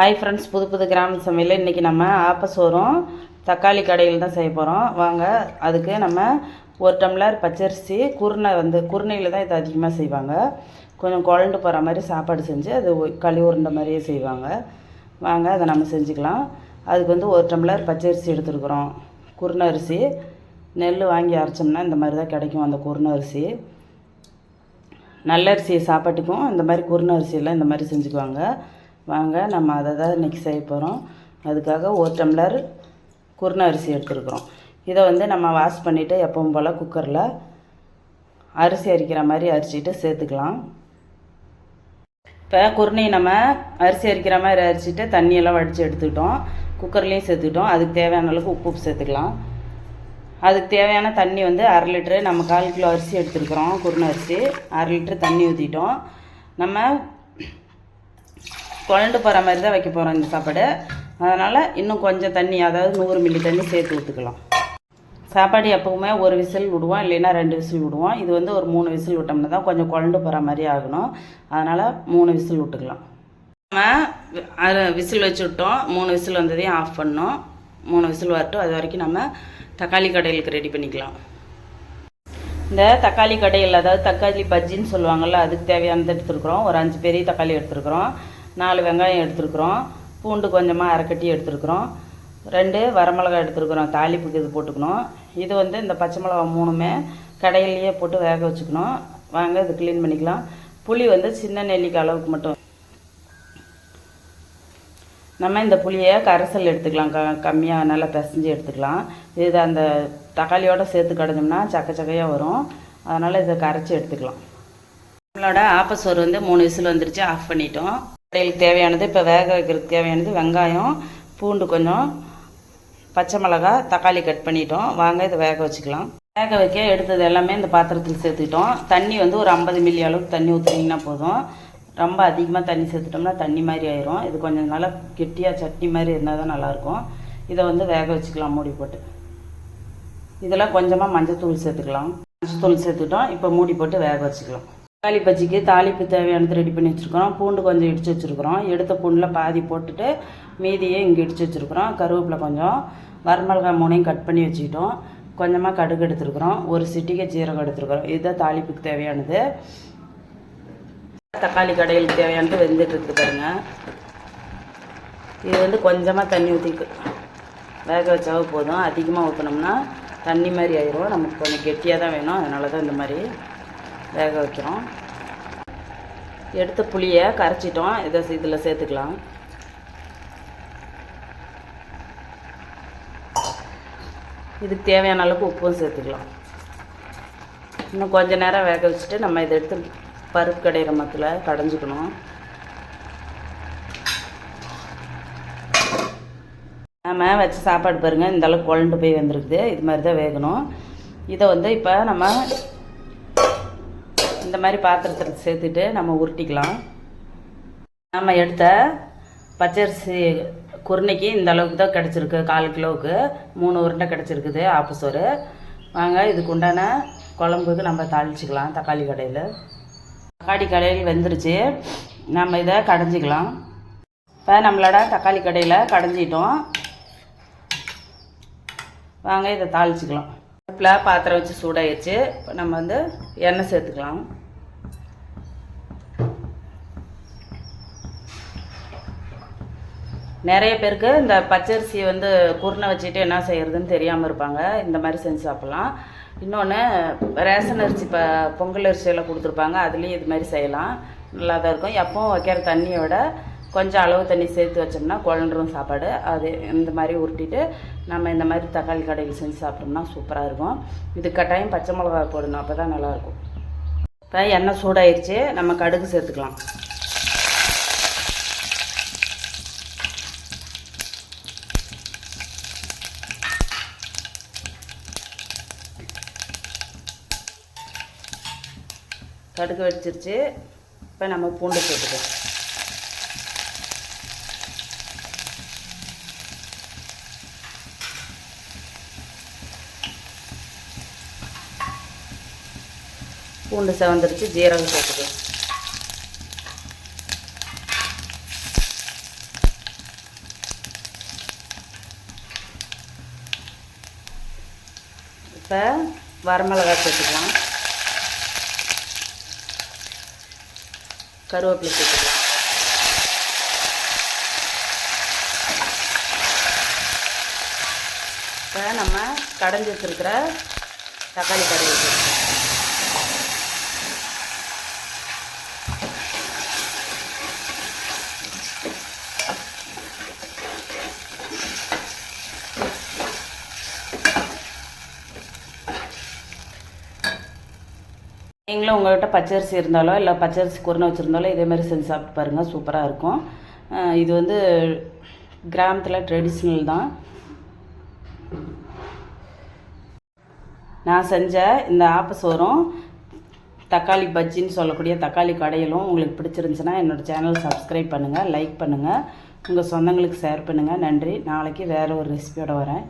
Hi friends புது புது கிராம சமையல். இன்றைக்கி நம்ம ஆப்பசோறும் தக்காளி கடையில் தான் செய்ய போகிறோம் வாங்க அதுக்கு நம்ம ஒரு டம்ளர் பச்சரிசி குருணை வந்து குருணையில் தான் இது அதிகமாக செய்வாங்க. கொஞ்சம் குழண்டு போகிற மாதிரி சாப்பாடு செஞ்சு அது களி உருண்டை மாதிரியே செய்வாங்க. வாங்க அதை நம்ம செஞ்சுக்கலாம். அதுக்கு வந்து ஒரு டம்ளர் பச்சரிசி எடுத்துருக்குறோம். குருணை அரிசி. நெல் வாங்கி அரைச்சோம்னா இந்த மாதிரி தான் கிடைக்கும் அந்த குருணை அரிசி. நல்ல அரிசி சாப்பாட்டுக்கும் இந்த மாதிரி குருணை அரிசியெல்லாம் இந்த மாதிரி செஞ்சுக்குவாங்க. வாங்க நம்ம அதை தான் இன்றைக்கி செய்ய போகிறோம் அதுக்காக ஒரு டம்ளர் குருணை அரிசி எடுத்துருக்குறோம். இதை வந்து நம்ம வாஷ் பண்ணிவிட்டு எப்பவும் போல் குக்கரில் அரிசி அரிக்கிற மாதிரி அரிச்சிட்டு சேர்த்துக்கலாம். இப்போ குருணை நம்ம அரிசி அரிக்கிற மாதிரி அரிச்சிட்டு தண்ணியெல்லாம் வடித்து எடுத்துக்கிட்டோம். குக்கர்லேயும் சேர்த்துக்கிட்டோம். அதுக்கு தேவையான அளவுக்கு உப்பு உப்பு சேர்த்துக்கலாம். அதுக்கு தேவையான தண்ணி வந்து அரை லிட்டரு நம்ம கால் கிலோ அரிசி எடுத்துருக்குறோம் குருணை அரிசி. அரை லிட்ரு தண்ணி ஊற்றிட்டோம் நம்ம குழண்டு போகிற மாதிரி தான் வைக்க போகிறோம் இந்த சாப்பாடு. அதனால் இன்னும் கொஞ்சம் தண்ணி அதாவது நூறு மில்லி தண்ணி சேர்த்து ஊற்றுக்கலாம் சாப்பாடு எப்பவுமே ஒரு விசில் விடுவோம் இல்லைன்னா ரெண்டு விசில் விடுவோம். இது வந்து ஒரு மூணு விசில் விட்டோம்னா தான் கொஞ்சம் குழண்டு போகிற மாதிரி ஆகணும். அதனால் மூணு விசில் விட்டுக்கலாம். நம்ம விசில் வச்சு விட்டோம் மூணு விசில் வந்ததையும் ஆஃப் பண்ணோம். மூணு விசில் வரட்டும். அது வரைக்கும் நம்ம தக்காளி கடையிலுக்கு ரெடி பண்ணிக்கலாம். இந்த தக்காளி கடையில் அதாவது தக்காளி பஜ்ஜின்னு சொல்லுவாங்கள்ல அதுக்கு தேவையானது எடுத்துருக்குறோம். ஒரு அஞ்சு பெரிய தக்காளி எடுத்துருக்குறோம். நாலு வெங்காயம் எடுத்துருக்குறோம். பூண்டு கொஞ்சமாக அரைக்கட்டி எடுத்துருக்குறோம். ரெண்டு வரமிளகாய் எடுத்துருக்குறோம். தாளிப்புக்கு இது போட்டுக்கணும். இது வந்து இந்த பச்சை மிளகா மூணுமே கடையிலேயே போட்டு வேக வச்சுக்கணும். வாங்க இது க்ளீன் பண்ணிக்கலாம். புளி வந்து சின்ன நெல்லிக்காய் அளவுக்கு மட்டும். நம்ம இந்த புளியை கரைசல் எடுத்துக்கலாம். க கம்மியாக நல்லா பிசைஞ்சு எடுத்துக்கலாம். இது அந்த தக்காளியோட சேர்த்து கடைஞ்சோம்னா சக்க சக்கையாக வரும். அதனால் இதை கரைச்சி எடுத்துக்கலாம். நம்மளோட ஆப்பசோறு வந்து மூணு விசில் வந்துருச்சு. ஆஃப் பண்ணிட்டோம். கடையிலுக்கு தேவையானது இப்போ வேக வைக்கிறதுக்கு தேவையானது வெங்காயம் பூண்டு கொஞ்சம் பச்சை மிளகா தக்காளி கட் பண்ணிட்டோம். வாங்க இதை வேக வச்சுக்கலாம். வேக வைக்க எடுத்தது எல்லாமே இந்த பாத்திரத்தில் சேர்த்துக்கிட்டோம். தண்ணி வந்து ஒரு ஐம்பது மில்லி அளவுக்கு தண்ணி ஊற்றுனீங்கன்னா போதும். ரொம்ப அதிகமாக தண்ணி சேர்த்துட்டோம்னா தண்ணி மாதிரி ஆயிரும். இது கொஞ்சம் நல்லா கெட்டியாக சட்னி மாதிரி இருந்தால் தான் நல்லாயிருக்கும். இதை வந்து வேக வச்சுக்கலாம் மூடி போட்டு. இதெல்லாம் கொஞ்சமாக மஞ்சள் தூள் சேர்த்துக்கலாம். மஞ்சள் தூள் சேர்த்துட்டோம். இப்போ மூடி போட்டு வேக வச்சுக்கலாம். தக்காளி பஜ்ஜிக்கு தாளிப்பு தேவையானது ரெடி பண்ணி வச்சுருக்கிறோம். பூண்டு கொஞ்சம் இடித்து வச்சுருக்குறோம். எடுத்த பூண்டில் பாதி போட்டுட்டு மீதியே இங்கே இடித்து வச்சுருக்குறோம். கருவேப்பிலை கொஞ்சம் வரமிளகாய் மூணையும் கட் பண்ணி வச்சுக்கிட்டோம். கொஞ்சமாக கடுகு எடுத்துருக்குறோம். ஒரு சிட்டிகை ஜீரகம் எடுத்துருக்குறோம். இதுதான் தாளிப்புக்கு தேவையானது. தக்காளி கடைகளுக்கு தேவையானது வெந்துட்டு இருக்குது பாருங்க. இது வந்து கொஞ்சமாக தண்ணி ஊற்றி வேக வச்சாவே போதும். அதிகமாக ஊற்றினோம்னா தண்ணி மாதிரி ஆயிரும். நமக்கு கொஞ்சம் கெட்டியாக தான் வேணும். அதனால தான் இந்த மாதிரி வேக வைக்கிறோம். எடுத்த புளியை கரைச்சிட்டோம். இதை இதில் சேர்த்துக்கலாம். இதுக்கு தேவையான அளவுக்கு உப்பும் சேர்த்துக்கலாம். இன்னும் கொஞ்சம் நேரம் வேக வச்சுட்டு நம்ம இதை எடுத்து பருப்பு கடையிற மத்தில் கடைஞ்சிக்கணும். நம்ம வச்ச சாப்பாடு பாருங்கள் இந்த அளவுக்கு குழண்டு போய் வந்துருக்குது. இது மாதிரி தான் வேகணும். இதை வந்து இப்போ நம்ம இந்த மாதிரி பாத்திரத்தில் சேர்த்துட்டு நம்ம உருட்டிக்கலாம். நம்ம எடுத்த பச்சரிசி குருணைக்கு இந்த அளவுக்கு தான் கிடச்சிருக்கு. கால் கிலோவுக்கு மூணு உருண்டை கிடச்சிருக்குது ஆப்பசோறு வாங்க இதுக்கு உண்டான குழம்புக்கு நம்ம தாளிச்சிக்கலாம் தக்காளி கடையில். தக்காளி கடையில் வெந்துருச்சு. நம்ம இதை கடைஞ்சிக்கலாம். இப்போ நம்மளோட தக்காளி கடையில் கடைஞ்சிட்டோம். வாங்க இதை தாளிச்சிக்கலாம். அடுப்பில் பாத்திரம் வச்சு சூடாயிடுச்சு இப்போ நம்ம வந்து எண்ணெய் சேர்த்துக்கலாம். நிறைய பேருக்கு இந்த பச்சரிசி வந்து குருணை வச்சுட்டு என்ன செய்யறதுன்னு தெரியாமல் இருப்பாங்க. இந்த மாதிரி செஞ்சு சாப்பிட்லாம். இன்னொன்று ரேஷன் அரிசி இப்போ பொங்கல் அரிசியெல்லாம் கொடுத்துருப்பாங்க. அதுலேயும் இது மாதிரி செய்யலாம். நல்லா தான் இருக்கும். எப்பவும் வைக்கிற தண்ணியை விட கொஞ்சம் அளவு தண்ணி சேர்த்து வச்சோம்னா குழன்றும் சாப்பாடு. அது இந்த மாதிரி உருட்டிட்டு நம்ம இந்த மாதிரி தக்காளி கடையில் செஞ்சு சாப்பிட்டோம்னா சூப்பராக இருக்கும். இது கட்டாயம் பச்சை மிளகா போடணும். அப்போ தான் நல்லாயிருக்கும் இப்போ எண்ணெய் சூடாயிருச்சு. நம்ம கடுகு சேர்த்துக்கலாம். கடுகு வச்சிருச்சு. இப்போ நம்ம பூண்டு போட்டுக்கலாம். பூண்டு செவந்துருச்சு ஜீரகம் போட்டுக்கலாம். இப்போ வரமிளகா சேர்த்துக்கலாம். கருவேப்பிலை சேர்த்துக்கலாம். இப்போ நம்ம கடைஞ்சி வச்சுருக்கிற தக்காளி கறி வச்சுருக்கோம் நீங்களும் உங்கள்கிட்ட பச்சரிசி இருந்தாலோ இல்லை பச்சரிசி குருணை வச்சுருந்தாலோ இதேமாதிரி செஞ்சு சாப்பிட்டு பாருங்கள் சூப்பராக இருக்கும். இது வந்து கிராமத்தில் ட்ரெடிஷ்னல் தான். நான் செஞ்ச இந்த ஆப்பசோறும் தக்காளி பஜ்ஜின்னு சொல்லக்கூடிய தக்காளி கடையிலும் உங்களுக்கு பிடிச்சிருந்துச்சுன்னா என்னோடய சேனல் சப்ஸ்கிரைப் பண்ணுங்கள் லைக் பண்ணுங்கள் உங்கள் சொந்தங்களுக்கு ஷேர் பண்ணுங்கள் நன்றி. நாளைக்கு வேறு ஒரு ரெசிபியோடு வரேன்.